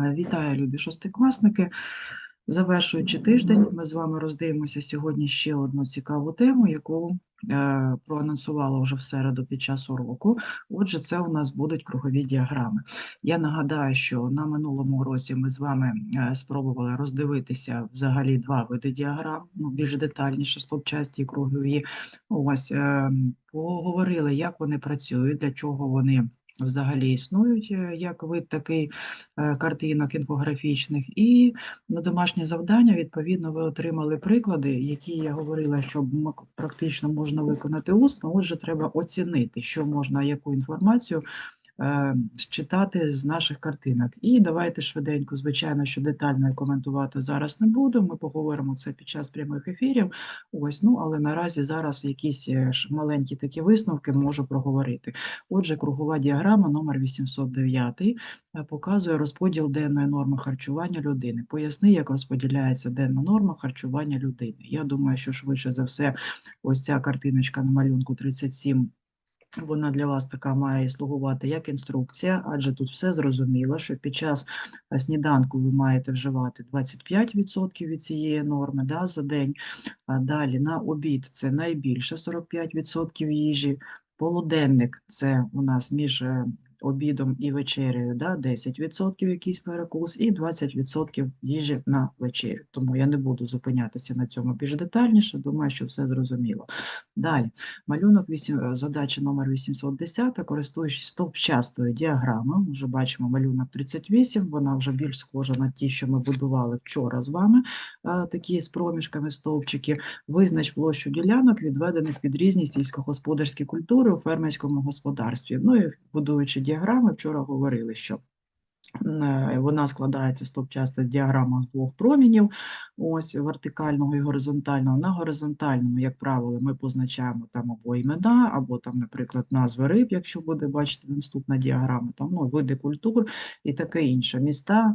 Е, Вітаю, любі шостикласники. Завершуючи тиждень, ми з вами роздивимося сьогодні ще одну цікаву тему, яку е, проанонсувала вже в середу під час уроку. Отже, це у нас будуть кругові діаграми. Я нагадаю, що на минулому уроці ми з вами е, спробували роздивитися взагалі два види діаграм, ну, більш детальніше, стовпчасті і кругові. Ось е, поговорили, як вони працюють, для чого вони взагалі існують е, як вид такий е, картинок інфографічних. І на домашнє завдання, відповідно, ви отримали приклади, які я говорила, що практично можна виконати усно. Отже, треба оцінити, що можна, яку інформацію читати з наших картинок. І давайте швиденько, звичайно, що детально коментувати зараз не буду. Ми поговоримо це під час прямих ефірів. Ось, ну але наразі зараз якісь е, маленькі такі висновки можу проговорити. Отже, кругова діаграма номер 809 е, показує розподіл денної норми харчування людини. Поясни, як розподіляється денна норма харчування людини. Я думаю, що швидше за все, ось ця картиночка на малюнку 37 вона для вас така має слугувати як інструкція, адже тут все зрозуміло, що під час е, сніданку ви маєте вживати 25% від цієї норми да, за день. А далі на обід це найбільше 45% їжі. Полуденник це у нас між е, обідом і вечерею, да, 10% якийсь перекус і 20% їжі на вечерю. Тому я не буду зупинятися на цьому більш детальніше, думаю, що все зрозуміло. Далі, малюнок 8, е, задача номер 810, користуючись стовпчастою діаграмою, вже бачимо малюнок 38, вона вже більш схожа на ті, що ми будували вчора з вами, е, такі з проміжками стовпчики. Визнач площу ділянок, відведених під різні сільськогосподарські культури у фермерському господарстві. Ну і будуючи діаграми, вчора говорили, що вона складається стовпчаста діаграма з двох промінів, ось вертикального і горизонтального. На горизонтальному, як правило, ми позначаємо там або імена, або там, наприклад, назви риб, якщо буде бачити наступна діаграма, там ну, види культур і таке інше, міста.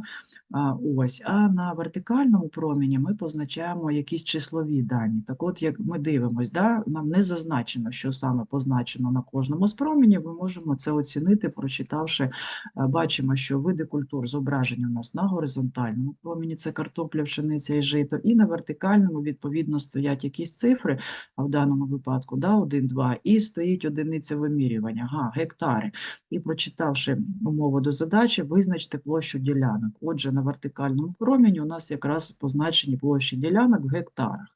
Ось, а на вертикальному проміні ми позначаємо якісь числові дані. Так от, як ми дивимось, да, нам не зазначено, що саме позначено на кожному з промінів, ми можемо це оцінити, прочитавши, бачимо, що види культур зображені у нас на горизонтальному проміні, це картопля, пшениця і жито, і на вертикальному, відповідно, стоять якісь цифри, а в даному випадку да, 1, 2, і стоїть одиниця вимірювання, ага, гектари. І прочитавши умову до задачі, визначте площу ділянок. Отже, на вертикальному промені у нас якраз позначені площі ділянок в гектарах.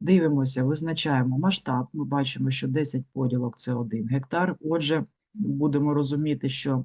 Дивимося, визначаємо масштаб. Ми бачимо, що 10 поділок це 1 гектар. Отже, будемо розуміти, що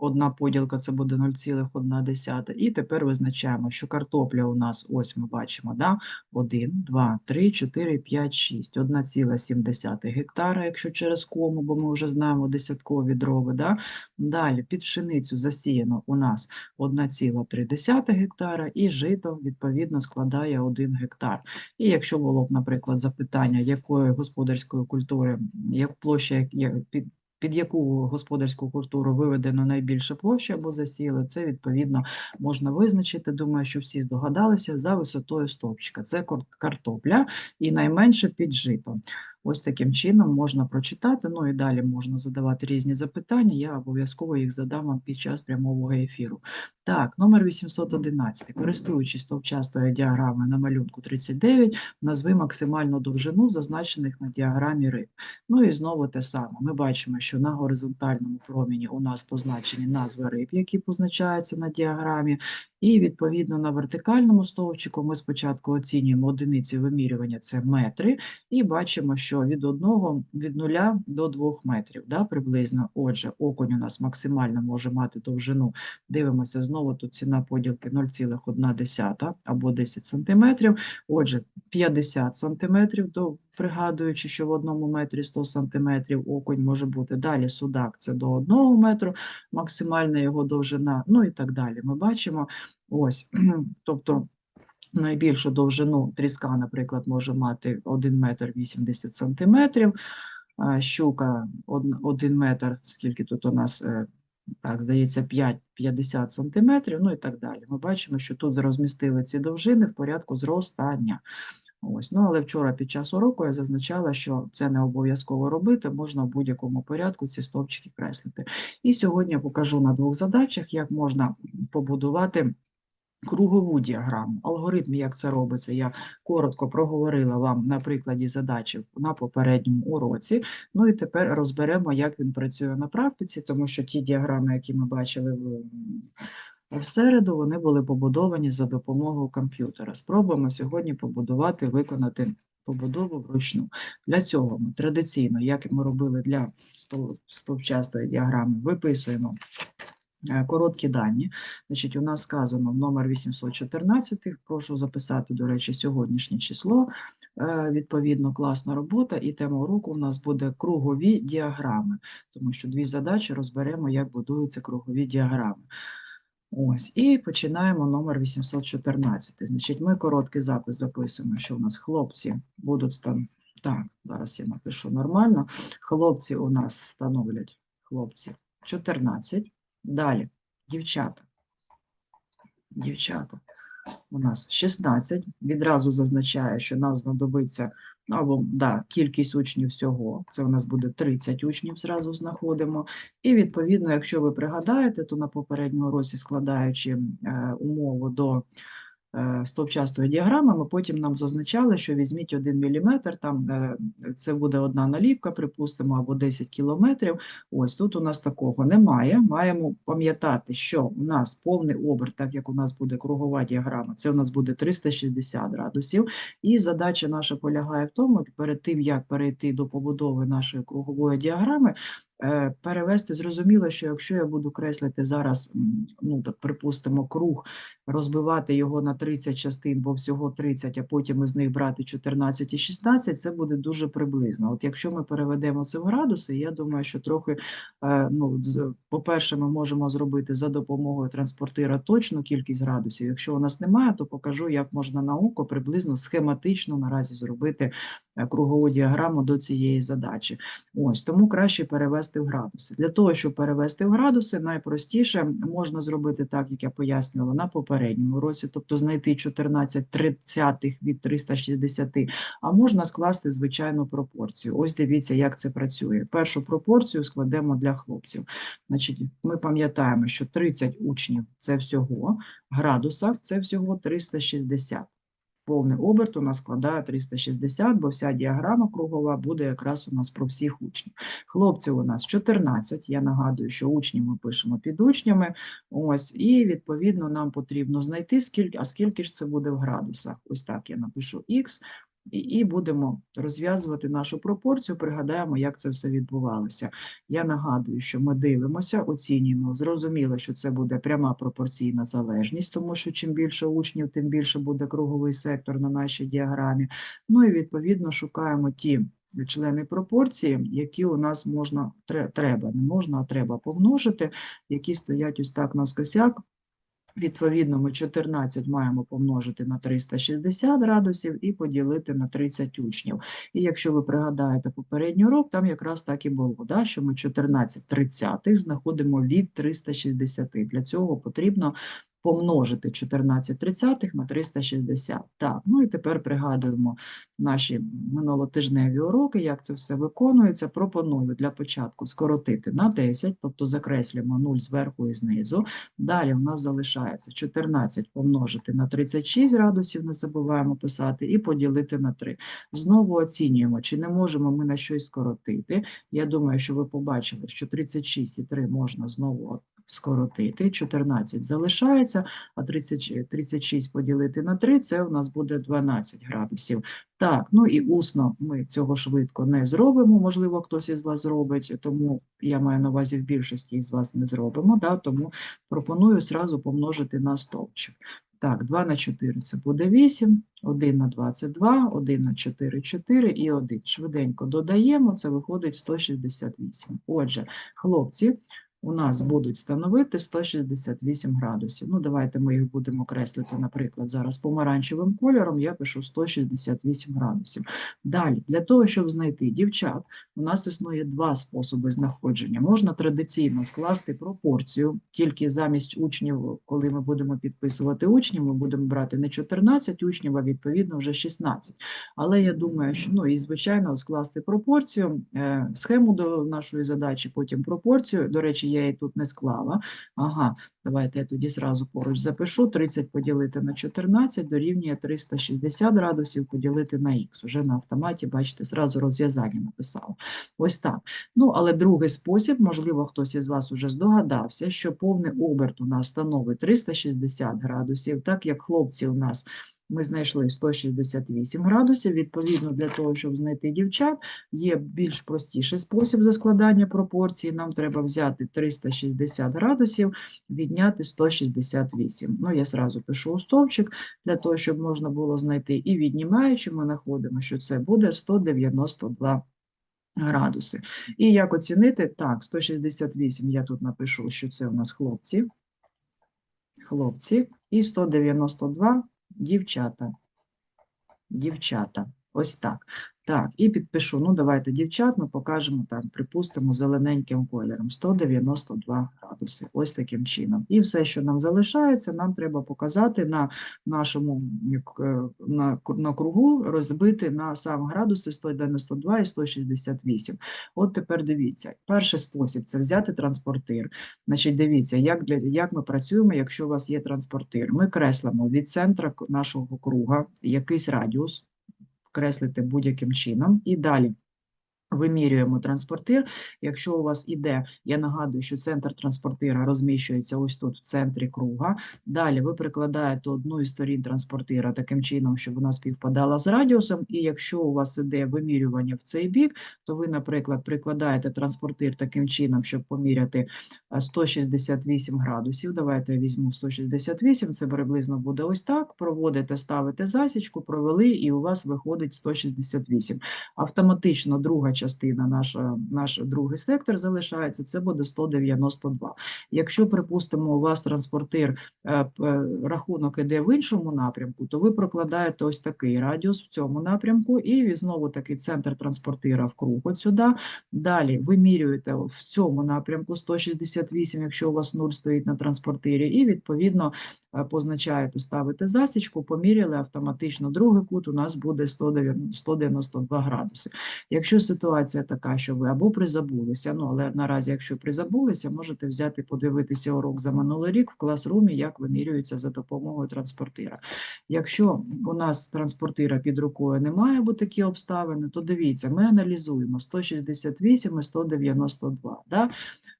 одна поділка це буде 0,1. І тепер визначаємо, що картопля у нас, ось ми бачимо, да? 1, 2, 3, 4, 5, 6, 1,7 гектара, якщо через кому, бо ми вже знаємо десяткові дроби. Да? Далі під пшеницю засіяно у нас 1,3 гектара, і жито, відповідно, складає 1 гектар. І якщо було б, наприклад, запитання, якої господарської культури, як площа, як- під, під яку господарську культуру виведено найбільше площі або засіяли, це відповідно можна визначити. Думаю, що всі здогадалися за висотою стовпчика. Це картопля і найменше під житом. Ось таким чином можна прочитати. Ну і далі можна задавати різні запитання. Я обов'язково їх задам вам під час прямого ефіру. Так, номер 811. Користуючись стовпчастою діаграмою на малюнку 39, назви максимальну довжину зазначених на діаграмі риб. Ну і знову те саме. Ми бачимо, що на горизонтальному проміні у нас позначені назви риб, які позначаються на діаграмі. І відповідно на вертикальному стовпчику ми спочатку оцінюємо одиниці вимірювання, це метри, і бачимо, що від одного, від нуля до двох метрів, да, приблизно. Отже, окунь у нас максимально може мати довжину. Дивимося, знову тут ціна поділки 0,1 або 10 сантиметрів. Отже, 50 сантиметрів, до, пригадуючи, що в одному метрі 100 сантиметрів окунь може бути. Далі судак це до 1 метру, максимальна його довжина, ну і так далі. Ми бачимо, ось, тобто найбільшу довжину тріска, наприклад, може мати 1 метр 80 сантиметрів, щука 1 метр, скільки тут у нас, е, так, здається, 5 50 сантиметрів, ну і так далі. Ми бачимо, що тут розмістили ці довжини в порядку зростання. Ось. Ну, але вчора під час уроку я зазначала, що це не обов'язково робити, можна в будь-якому порядку ці стовпчики креслити. І сьогодні я покажу на двох задачах, як можна побудувати кругову діаграму. Алгоритм, як це робиться, я коротко проговорила вам на прикладі задачі на попередньому уроці. Ну і тепер розберемо, як він працює на практиці, тому що ті діаграми, які ми бачили в в середу, вони були побудовані за допомогою комп'ютера. Спробуємо сьогодні побудувати, виконати побудову вручну. Для цього ми традиційно, як ми робили для стов- стовпчастої діаграми, виписуємо е, короткі дані. Значить, у нас сказано номер 814, прошу записати, до речі, сьогоднішнє число. Е, Відповідно, класна робота, і тема уроку у нас буде кругові діаграми, тому що дві задачі розберемо, як будуються кругові діаграми. Ось, і починаємо номер 814. Значить, ми короткий запис записуємо, що у нас хлопці будуть стан... Так, зараз я напишу нормально. Хлопці у нас становлять хлопці 14. Далі дівчата. Дівчата у нас 16. Відразу зазначаю, що нам знадобиться або да, кількість учнів всього. Це у нас буде 30 учнів, зразу знаходимо. І відповідно, якщо ви пригадаєте, то на попередньому році, складаючи е, умову до е, стовпчастої діаграми, ми потім нам зазначали, що візьміть 1 мм, там е, це буде одна наліпка, припустимо, або 10 кілометрів. Ось тут у нас такого немає. Маємо пам'ятати, що у нас повний оберт, так як у нас буде кругова діаграма, це у нас буде 360 градусів. І задача наша полягає в тому, перед тим, як перейти до побудови нашої кругової діаграми, перевести, зрозуміло, що якщо я буду креслити зараз, ну так припустимо, круг, розбивати його на 30 частин, бо всього 30, а потім із них брати 14 і 16, це буде дуже приблизно. От якщо ми переведемо це в градуси, я думаю, що трохи, е, ну, по-перше, ми можемо зробити за допомогою транспортира точну кількість градусів. Якщо у нас немає, то покажу, як можна на око приблизно схематично наразі зробити е, кругову діаграму до цієї задачі. Ось тому краще перевести в градуси. Для того, щоб перевести в градуси, найпростіше можна зробити так, як я пояснювала на попередньому році, тобто знайти 14 тридцятих від 360, а можна скласти звичайну пропорцію. Ось дивіться, як це працює. Першу пропорцію складемо для хлопців. Значить, ми пам'ятаємо, що 30 учнів це всього, градусах це всього 360. Повний оберт у нас складає 360, бо вся діаграма кругова буде якраз у нас про всіх учнів. Хлопців у нас 14. Я нагадую, що учнів ми пишемо під учнями. Ось, і відповідно нам потрібно знайти, скільки, а скільки ж це буде в градусах. Ось так я напишу х. І, будемо розв'язувати нашу пропорцію, пригадаємо, як це все відбувалося. Я нагадую, що ми дивимося, оцінюємо. Зрозуміло, що це буде пряма пропорційна залежність, тому що чим більше учнів, тим більше буде круговий сектор на нашій діаграмі. Ну і відповідно шукаємо ті члени пропорції, які у нас можна треба, не можна, а треба помножити, які стоять ось так навскосяк. Відповідно, ми 14 маємо помножити на 360 градусів і поділити на 30 учнів. І якщо ви пригадаєте попередній урок, там якраз так і було, да, що ми 14 тридцятих знаходимо від 360. Для цього потрібно помножити 14 тридцятих на 360. Так, ну і тепер пригадуємо наші минулотижневі уроки, як це все виконується. Пропоную для початку скоротити на 10, тобто закреслюємо 0 зверху і знизу. Далі у нас залишається 14 помножити на 36 градусів, не забуваємо писати, і поділити на 3. Знову оцінюємо, чи не можемо ми на щось скоротити. Я думаю, що ви побачили, що 36 і 3 можна знову скоротити. 14 залишається, а 30, 36 поділити на 3 – це у нас буде 12 градусів. Так, ну і усно ми цього швидко не зробимо, можливо, хтось із вас зробить, тому я маю на увазі в більшості із вас не зробимо, да, тому пропоную зразу помножити на стовпчик. Так, 2 на 4 – це буде 8, 1 на 2 – це 2, 1 на 4 – 4 і 1. Швиденько додаємо, це виходить 168. Отже, хлопці, у нас будуть становити 168 градусів. Ну, давайте ми їх будемо креслити, наприклад, зараз помаранчевим кольором, я пишу 168 градусів. Далі, для того, щоб знайти дівчат, у нас існує два способи знаходження. Можна традиційно скласти пропорцію, тільки замість учнів, коли ми будемо підписувати учнів, ми будемо брати не 14 учнів, а відповідно вже 16. Але я думаю, що ну і звичайно скласти пропорцію, е, схему до нашої задачі, потім пропорцію. До речі, я її тут не склала. Ага, давайте я тоді зразу поруч запишу. 30 поділити на 14 дорівнює 360 градусів поділити на х. Уже на автоматі, бачите, зразу розв'язання написала. Ось так. Ну, але другий спосіб, можливо, хтось із вас уже здогадався, що повний оберт у нас становить 360 градусів, так як хлопці у нас ми знайшли 168 градусів. Відповідно, для того, щоб знайти дівчат, є більш простіший спосіб за складання пропорції. Нам треба взяти 360 градусів, відняти 168. Ну, я зразу пишу у стовпчик, для того, щоб можна було знайти. І віднімаючи, ми знаходимо, що це буде 192 градуси. І як оцінити? Так, 168 я тут напишу, що це у нас хлопці. Хлопці. І 192 дівчата. Дівчата. Ось так. Так, і підпишу. Ну, давайте дівчат ми покажемо там, припустимо, зелененьким кольором. 192 градуси. Ось таким чином. І все, що нам залишається, нам треба показати на нашому е, на, на кругу, розбити на сам градуси 192 і 168. От тепер дивіться. Перший спосіб це взяти транспортир. Значить, дивіться, як, для, як ми працюємо, якщо у вас є транспортир. Ми креслимо від центра нашого круга якийсь радіус, креслите будь-яким чином. І далі вимірюємо транспортир. Якщо у вас іде, я нагадую, що центр транспортира розміщується ось тут, в центрі круга. Далі ви прикладаєте одну із сторін транспортира таким чином, щоб вона співпадала з радіусом. І якщо у вас іде вимірювання в цей бік, то ви, наприклад, прикладаєте транспортир таким чином, щоб поміряти 168 градусів. Давайте я візьму 168, це приблизно буде ось так. Проводите, ставите засічку, провели, і у вас виходить 168. Автоматично друга частина, наша, наш другий сектор залишається, це буде 192. Якщо, припустимо, у вас транспортир, е, рахунок іде в іншому напрямку, то ви прокладаєте ось такий радіус в цьому напрямку, і знову таки центр транспортира в круг от сюди. Далі вимірюєте в цьому напрямку 168, якщо у вас 0 стоїть на транспортирі, і відповідно е, позначаєте, ставите засічку, поміряли автоматично другий кут, у нас буде 192 градуси. Якщо ситуація така, що ви або призабулися, ну але наразі, якщо призабулися, можете взяти, подивитися урок за минулий рік в класрумі, як вимірюється за допомогою транспортира. Якщо у нас транспортира під рукою немає, бо такі обставини, то дивіться, ми аналізуємо 168 і 192. Да?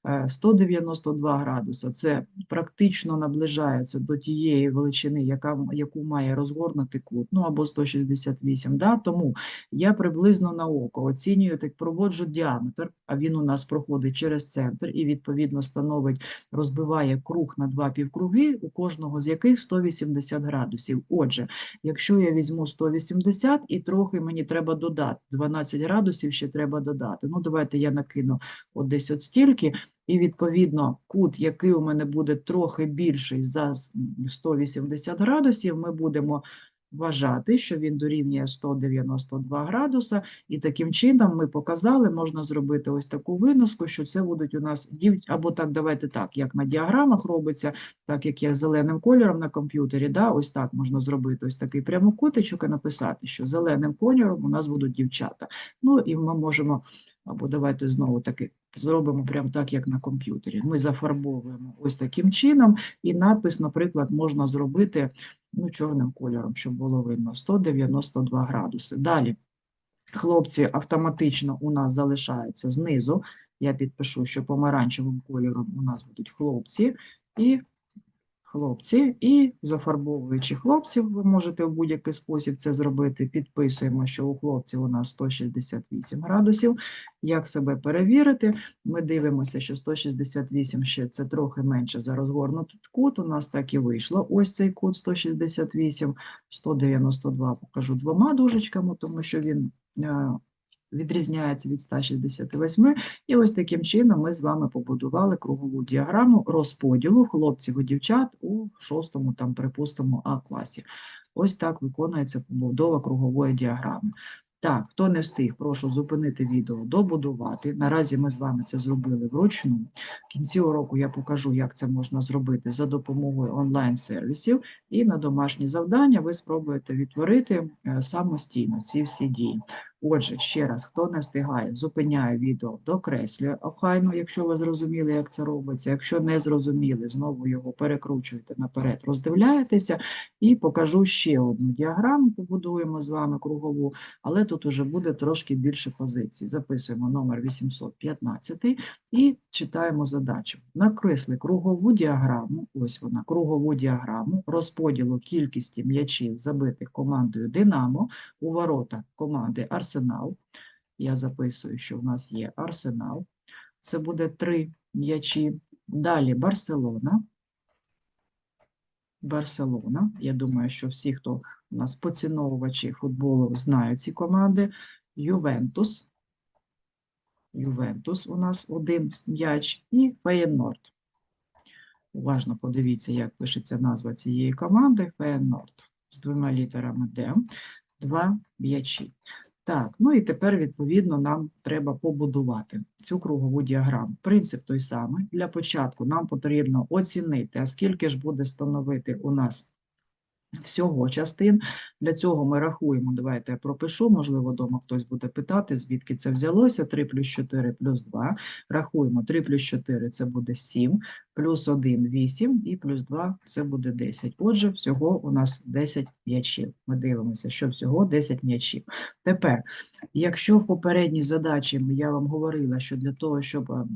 Е, 192 градуса це практично наближається до тієї величини, яка, яку має розгорнутий кут, ну або 168. Да? Тому я приблизно на око оцінюю, так проводжу діаметр, а він у нас проходить через центр і відповідно становить, розбиває круг на два півкруги, у кожного з яких 180 градусів. Отже, якщо я візьму 180 і трохи мені треба додати, 12 градусів ще треба додати. Ну, давайте я накину от десь от стільки, і відповідно кут, який у мене буде трохи більший за 180 градусів, ми будемо вважати, що він дорівнює 192 градуса, і таким чином ми показали, можна зробити ось таку виноску, що це будуть у нас або так, давайте так, як на діаграмах робиться, так як я зеленим кольором на комп'ютері, да, ось так можна зробити ось такий прямокутичок і написати, що зеленим кольором у нас будуть дівчата. Ну і ми можемо, або давайте знову таки зробимо прямо так, як на комп'ютері. Ми зафарбовуємо ось таким чином, і надпис, наприклад, можна зробити ну, чорним кольором, щоб було видно, 192 градуси. Далі хлопці автоматично у нас залишаються знизу. Я підпишу, що помаранчевим кольором у нас будуть хлопці і хлопці. І зафарбовуючи хлопців, ви можете в будь-який спосіб це зробити. Підписуємо, що у хлопців у нас 168 градусів. Як себе перевірити? Ми дивимося, що 168 ще це трохи менше за розгорнутий кут. У нас так і вийшло. Ось цей кут 168, 192 покажу двома дужечками, тому що він е, відрізняється від 168. І ось таким чином ми з вами побудували кругову діаграму розподілу хлопців і дівчат у шостому, там, припустимо, А-класі. Ось так виконується побудова кругової діаграми. Так, хто не встиг, прошу зупинити відео, добудувати. Наразі ми з вами це зробили вручну. В кінці уроку я покажу, як це можна зробити за допомогою онлайн-сервісів. І на домашні завдання ви спробуєте відтворити е, самостійно ці всі дії. Отже, ще раз, хто не встигає, зупиняє відео, докреслює охайно, якщо ви зрозуміли, як це робиться. Якщо не зрозуміли, знову його перекручуєте наперед, роздивляєтеся і покажу ще одну діаграму, побудуємо з вами кругову, але тут уже буде трошки більше позицій. Записуємо номер 815 і читаємо задачу. Накресли кругову діаграму, ось вона, кругову діаграму розподілу кількості м'ячів, забитих командою Динамо у ворота команди Арсенал. Я записую, що в нас є Арсенал. Це буде три м'ячі. Далі Барселона. Барселона. Я думаю, що всі, хто у нас поціновувачі футболу, знають ці команди. Ювентус. Ювентус у нас один м'яч і Феєнорд. Уважно подивіться, як пишеться назва цієї команди. Феєнорд з двома літерами Д. Два м'ячі. Так, ну і тепер, відповідно, нам треба побудувати цю кругову діаграму. Принцип той самий. Для початку нам потрібно оцінити, а скільки ж буде становити у нас всього частин. Для цього ми рахуємо, давайте я пропишу, можливо, вдома хтось буде питати, звідки це взялося. 3 плюс 4 плюс 2. Рахуємо 3 плюс 4 – це буде 7, плюс 1 – 8 і плюс 2 – це буде 10. Отже, всього у нас 10 м'ячів. Ми дивимося, що всього 10 м'ячів. Тепер, якщо в попередній задачі я вам говорила, що для того, щоб ем,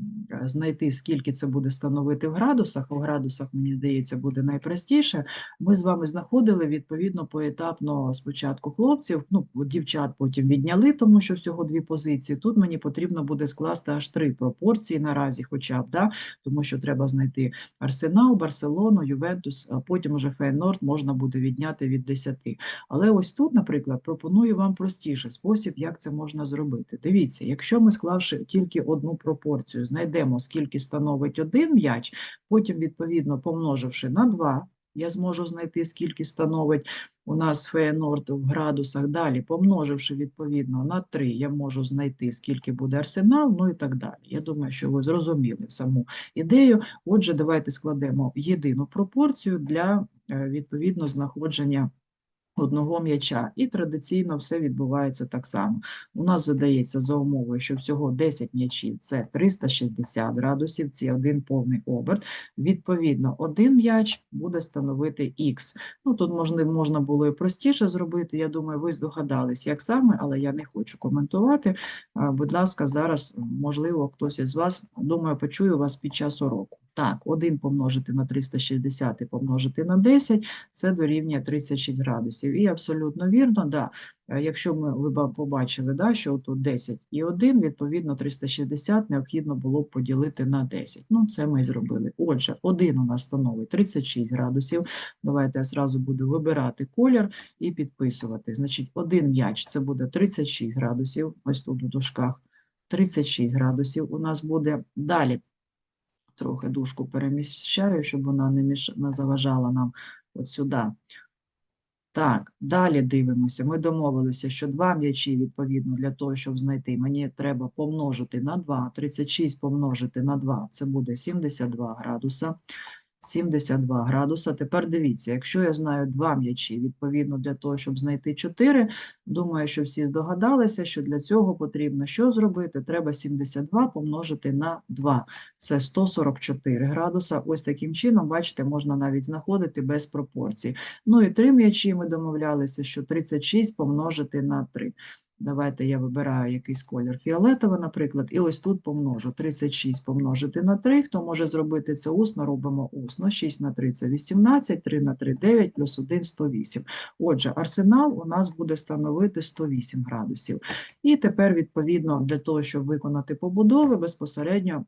знайти, скільки це буде становити в градусах, в градусах, мені здається, буде найпростіше, ми з вами знаходили відповідно поетапно спочатку хлопців, ну, дівчат потім відняли, тому що всього дві позиції. Тут мені потрібно буде скласти аж три пропорції наразі, хоча б, да? тому що треба знайти Арсенал, Барселону, Ювентус, а потім уже Фейнорд можна буде відняти від 10. Але ось тут, наприклад, пропоную вам простіший спосіб, як це можна зробити. Дивіться, якщо ми склавши тільки одну пропорцію, знайдемо, скільки становить один м'яч, потім, відповідно, помноживши на 2, я зможу знайти, скільки становить у нас Феєнорд в градусах. Далі, помноживши відповідно на 3, я можу знайти, скільки буде арсенал, ну і так далі. Я думаю, що ви зрозуміли саму ідею. Отже, давайте складемо єдину пропорцію для е, відповідно знаходження одного м'яча. І традиційно все відбувається так само. У нас задається за умовою, що всього 10 м'ячів – це 360 градусів, це один повний оберт. Відповідно, один м'яч буде становити х. Ну, тут можна, можна було і простіше зробити, я думаю, ви здогадались, як саме, але я не хочу коментувати. Будь ласка, зараз, можливо, хтось із вас, думаю, почую вас під час уроку. Так, 1 помножити на 360 і помножити на 10 – це дорівнює 36 градусів. І абсолютно вірно, да, е, якщо ми, ви побачили, да, що тут 10 і 1, відповідно 360 необхідно було б поділити на 10. Ну, це ми і зробили. Отже, 1 у нас становить 36 градусів. Давайте я зразу буду вибирати колір і підписувати. Значить, один м'яч – це буде 36 градусів, ось тут у дужках. 36 градусів у нас буде. Далі трохи дужку переміщаю, щоб вона не, міш... не заважала нам от сюди. Так, далі дивимося. Ми домовилися, що два м'ячі, відповідно, для того, щоб знайти, мені треба помножити на 2. 36 помножити на 2 – це буде 72 градуса. 72 градуса. Тепер дивіться, якщо я знаю два м'ячі, відповідно для того, щоб знайти 4, думаю, що всі здогадалися, що для цього потрібно що зробити? Треба 72 помножити на 2. Це 144 градуса. Ось таким чином, бачите, можна навіть знаходити без пропорцій. Ну і три м'ячі ми домовлялися, що 36 помножити на 3. Давайте я вибираю якийсь колір фіолетовий, наприклад, і ось тут помножу. 36 помножити на 3. Хто може зробити це усно, робимо усно. 6 на 3 – це 18, 3 на 3 – 9, плюс 1 – 108. Отже, арсенал у нас буде становити 108 градусів. І тепер, відповідно, для того, щоб виконати побудови, безпосередньо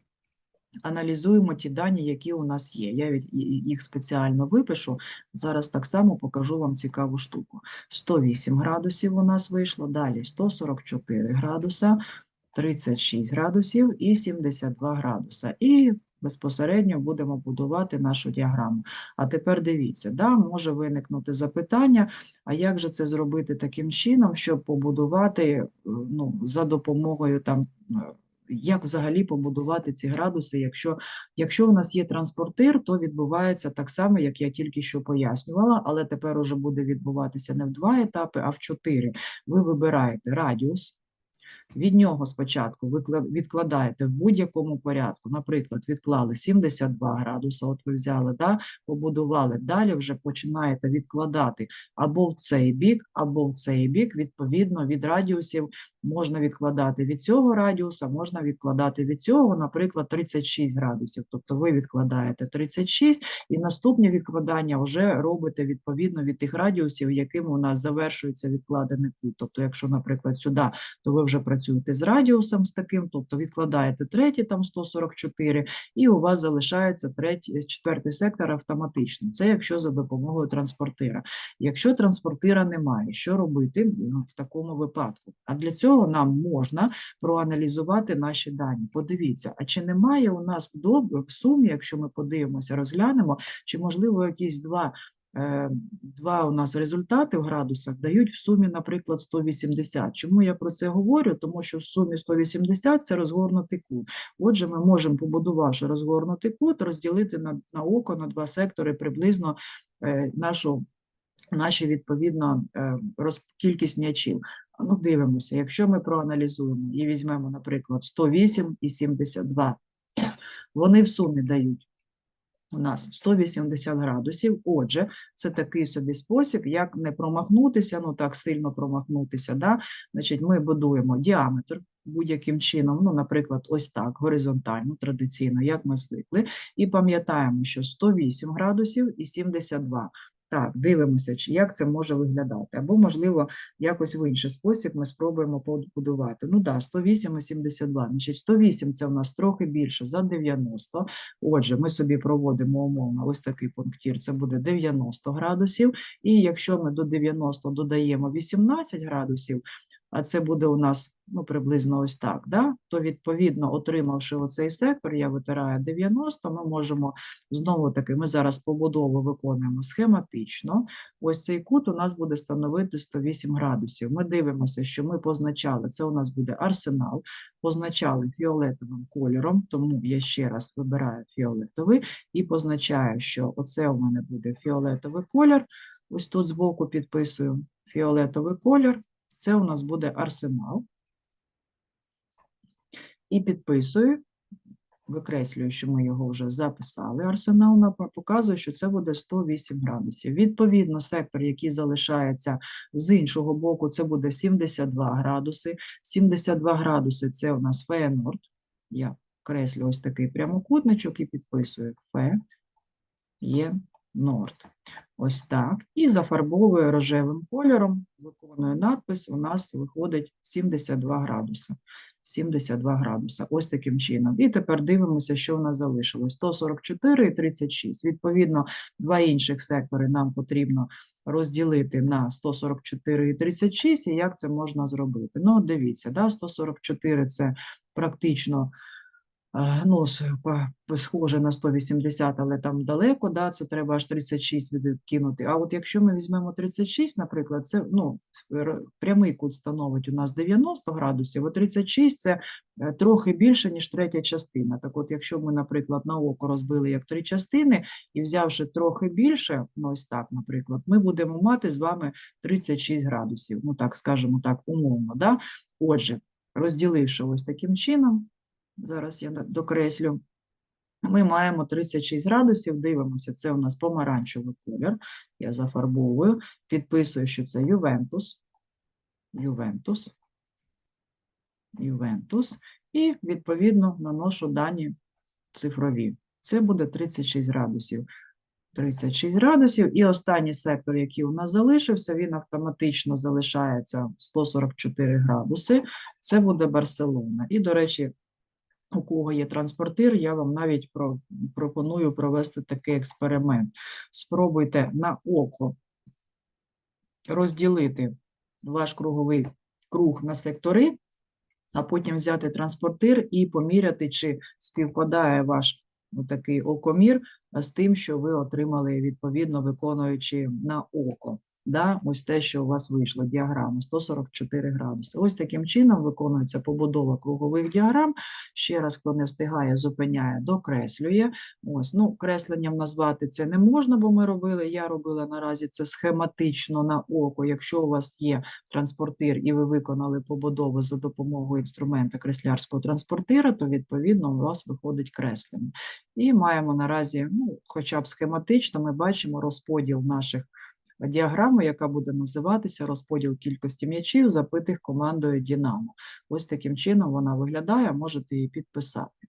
аналізуємо ті дані, які у нас є. Я їх спеціально випишу. Зараз так само покажу вам цікаву штуку. 108 градусів у нас вийшло, далі 144 градуса, 36 градусів і 72 градуса. І безпосередньо будемо будувати нашу діаграму. А тепер дивіться, да, може виникнути запитання, а як же це зробити таким чином, щоб побудувати е, ну, за допомогою там. Як взагалі побудувати ці градуси, якщо, якщо у нас є транспортир, то відбувається так само, як я тільки що пояснювала, але тепер уже буде відбуватися не в два етапи, а в чотири. Ви вибираєте радіус, від нього спочатку викла- відкладаєте в будь-якому порядку. Наприклад, відклали 72 градуси, от ви взяли, да, побудували. Далі вже починаєте відкладати або в цей бік, або в цей бік. Відповідно, від радіусів можна відкладати від цього радіуса, можна відкладати від цього, наприклад, 36 градусів. Тобто ви відкладаєте 36, і наступні відкладання вже робите відповідно від тих радіусів, якими у нас завершується відкладений кут. Тобто, якщо, наприклад, сюди то ви вже працюєте з радіусом з таким, тобто відкладаєте третій, там 144, і у вас залишається третій, четвертий сектор автоматично. Це якщо за допомогою транспортира. Якщо транспортира немає, що робити ну, в такому випадку? А для цього нам можна проаналізувати наші дані. Подивіться, а чи немає у нас в сумі, якщо ми подивимося, розглянемо, чи можливо якісь два е, два у нас результати в градусах дають в сумі, наприклад, 180. Чому я про це говорю? Тому що в сумі 180 – це розгорнутий кут. Отже, ми можемо, побудувавши розгорнутий кут, розділити на, на око на два сектори приблизно е, нашу, наші, відповідно, е, кількість м'ячів. Ну, дивимося, якщо ми проаналізуємо і візьмемо, наприклад, 108 і 72, вони в сумі дають у нас 180 градусів. Отже, це такий собі спосіб, як не промахнутися, ну так сильно промахнутися. Да? Значить, ми будуємо діаметр будь-яким чином, ну, наприклад, ось так, горизонтально, традиційно, як ми звикли, і пам'ятаємо, що 108 градусів і 72. Так, дивимося, як це може виглядати. Або, можливо, якось в інший спосіб ми спробуємо побудувати. Ну так, да, 108 і 72. Значить, 108 – це в нас трохи більше за 90. Отже, ми собі проводимо умовно ось такий пунктір, це буде 90 градусів. І якщо ми до 90 додаємо 18 градусів, а це буде у нас ну, приблизно ось так, да? то відповідно, отримавши оцей сектор, я витираю 90, ми можемо знову таки, ми зараз побудову виконуємо схематично. Ось цей кут у нас буде становити 108 градусів. Ми дивимося, що ми позначали, це у нас буде арсенал, позначали фіолетовим кольором, тому я ще раз вибираю фіолетовий і позначаю, що оце у мене буде фіолетовий колір. Ось тут збоку підписую фіолетовий колір. Це у нас буде арсенал. І підписую, викреслюю, що ми його вже записали. Арсенал на- показує, що це буде 108 градусів. Відповідно, сектор, який залишається з іншого боку, це буде 72 градуси. 72 градуси це у нас Феєнорд. Я креслю ось такий прямокутничок і підписую Фе є Норд. Ось так. І зафарбовую рожевим кольором, виконую надпис, у нас виходить 72 градуси. 72 градуса. Ось таким чином. І тепер дивимося, що у нас залишилось. 144 і 36. Відповідно, два інших сектори нам потрібно розділити на 144 і 36, і як це можна зробити? Ну, дивіться, да, 144 – це практично е, ну, с- па- па- схоже на 180, але там далеко, да, це треба аж 36 відкинути. А от якщо ми візьмемо 36, наприклад, це ну, прямий кут становить у нас 90 градусів, а 36 – це е, трохи більше, ніж третя частина. Так от, якщо ми, наприклад, на око розбили як три частини і взявши трохи більше, ну ось так, наприклад, ми будемо мати з вами 36 градусів, ну так, скажімо так, умовно. Да? Отже, розділивши ось таким чином, зараз я докреслю, ми маємо 36 градусів, дивимося, це у нас помаранчевий колір, я зафарбовую, підписую, що це Ювентус, Ювентус, Ювентус, і відповідно наношу дані цифрові. Це буде 36 градусів. 36 градусів. І останній сектор, який у нас залишився, він автоматично залишається 144 градуси. Це буде Барселона. І, до речі, у кого є транспортир, я вам навіть про, пропоную провести такий експеримент. Спробуйте на око розділити ваш круговий круг на сектори, а потім взяти транспортир і поміряти, чи співпадає ваш такий окомір з тим, що ви отримали відповідно виконуючи на око. Да, ось те, що у вас вийшло, діаграма 144 градуси. Ось таким чином виконується побудова кругових діаграм. Ще раз, хто не встигає, зупиняє, докреслює. Ось, ну, кресленням назвати це не можна, бо ми робили. Я робила наразі це схематично на око. Якщо у вас є транспортир і ви виконали побудову за допомогою інструмента креслярського транспортира, то відповідно у вас виходить креслення. І маємо наразі, ну, хоча б схематично, ми бачимо розподіл наших діаграму, яка буде називатися розподіл кількості м'ячів, запитих командою Дінамо. Ось таким чином вона виглядає, можете її підписати.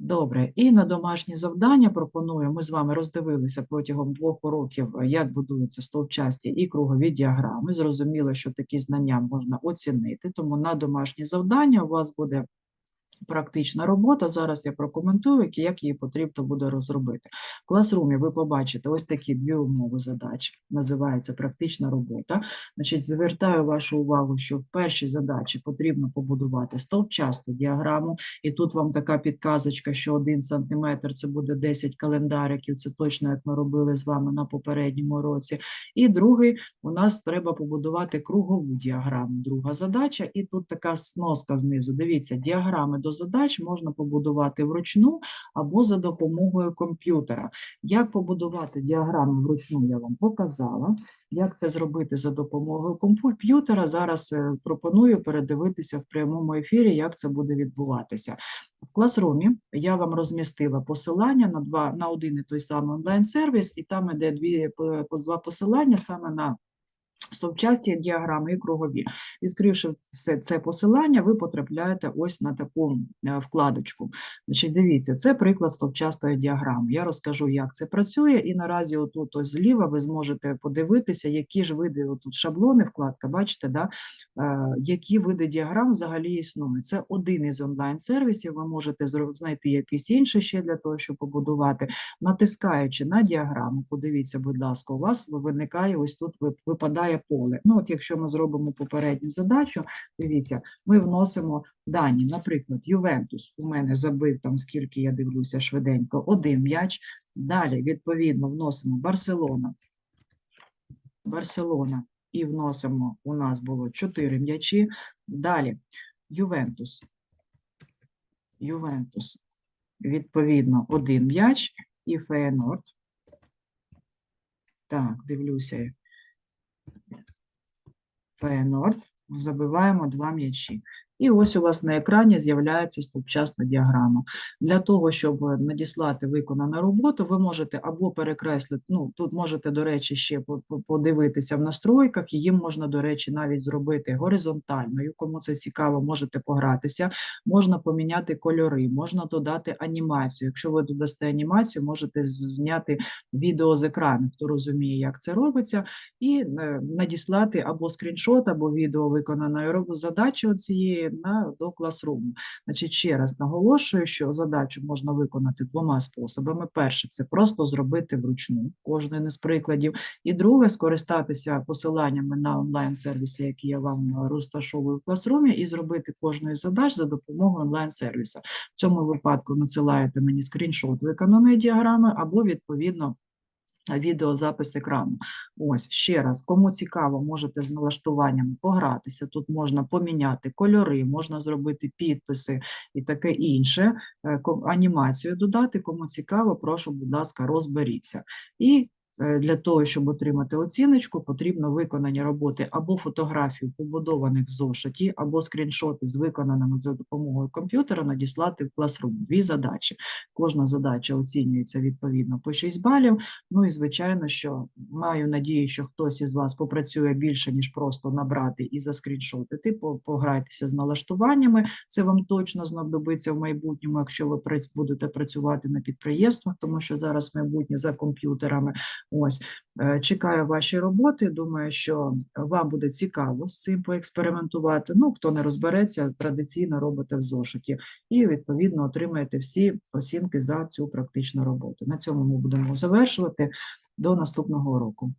Добре, і на домашні завдання пропоную, ми з вами роздивилися протягом двох уроків, як будуються стовпчасті і кругові діаграми. Зрозуміло, що такі знання можна оцінити, тому на домашні завдання у вас буде практична робота. Зараз я прокоментую, як її потрібно буде розробити. В класрумі ви побачите ось такі дві умови задач. Називається практична робота. Значить, звертаю вашу увагу, що в першій задачі потрібно побудувати стовпчасту діаграму, і тут вам така підказочка, що 1 см це буде 10 календариків, це точно як ми робили з вами на попередньому році. І другий у нас треба побудувати кругову діаграму. Друга задача, і тут така сноска знизу. Дивіться, діаграми до задач можна побудувати вручну або за допомогою комп'ютера. Як побудувати діаграми вручну, я вам показала. Як це зробити за допомогою комп'ютера? Зараз е, пропоную передивитися в прямому ефірі, як це буде відбуватися. В класрумі я вам розмістила посилання на два на один і той самий онлайн-сервіс, і там іде дві два посилання саме на стовпчасті діаграми і кругові. Відкривши все це посилання, ви потрапляєте ось на таку е, вкладочку. Значить, Дивіться, це приклад стовпчастої діаграми. Я розкажу, як це працює, і наразі отут ось зліва ви зможете подивитися, які ж види отут шаблони, вкладка, бачите, да? Е, які види діаграм взагалі існують. Це один із онлайн-сервісів, ви можете знайти якийсь інший ще для того, щоб побудувати. Натискаючи на діаграму, подивіться, будь ласка, у вас виникає ось тут випадає поле. Ну, от якщо ми зробимо попередню задачу, дивіться, ми вносимо дані. Наприклад, Ювентус у мене забив там, скільки я дивлюся швиденько, один м'яч. Далі, відповідно, вносимо Барселона. Барселона. І вносимо, у нас було 4 м'ячі. Далі Ювентус. Ювентус. Відповідно, один м'яч і Феєнорд. Так, дивлюся, Фейнорд, забиваємо два м'ячі. І ось у вас на екрані з'являється стовпчасна діаграма. Для того, щоб надіслати виконану роботу, ви можете або перекреслити, ну тут можете, до речі, ще подивитися в настройках, її можна, до речі, навіть зробити горизонтальною. Кому це цікаво, можете погратися, можна поміняти кольори, можна додати анімацію. Якщо ви додасте анімацію, можете зняти відео з екрану, хто розуміє, як це робиться, і е, надіслати або скріншот, або відео виконаної задачі на, до класруму. Значить, ще раз наголошую, що задачу можна виконати двома способами. Перше, це просто зробити вручну кожен із прикладів. І друге, скористатися посиланнями на онлайн-сервіси, які я вам розташовую в класрумі, і зробити кожну із задач за допомогою онлайн-сервіса. В цьому випадку надсилаєте мені скріншот виконаної діаграми або, відповідно, відеозапис екрану. Ось ще раз, кому цікаво, можете з налаштуваннями погратися. Тут можна поміняти кольори, можна зробити підписи і таке інше. Е, анімацію додати. Кому цікаво, прошу, будь ласка, розберіться. І для того, щоб отримати оціночку, потрібно виконані роботи або фотографію побудованих в зошиті, або скріншоти з виконаними за допомогою комп'ютера надіслати в Classroom. Дві задачі. Кожна задача оцінюється відповідно по 6 балів. Ну і звичайно, що маю надію, що хтось із вас попрацює більше, ніж просто набрати і заскріншотити, пограйтеся з налаштуваннями. Це вам точно знадобиться в майбутньому, якщо ви будете працювати на підприємствах, тому що зараз майбутнє за комп'ютерами. Ось, е, чекаю ваші роботи. Думаю, що вам буде цікаво з цим поекспериментувати. Ну, хто не розбереться, традиційно робите в зошиті. І, відповідно, отримаєте всі оцінки за цю практичну роботу. На цьому ми будемо завершувати до наступного року.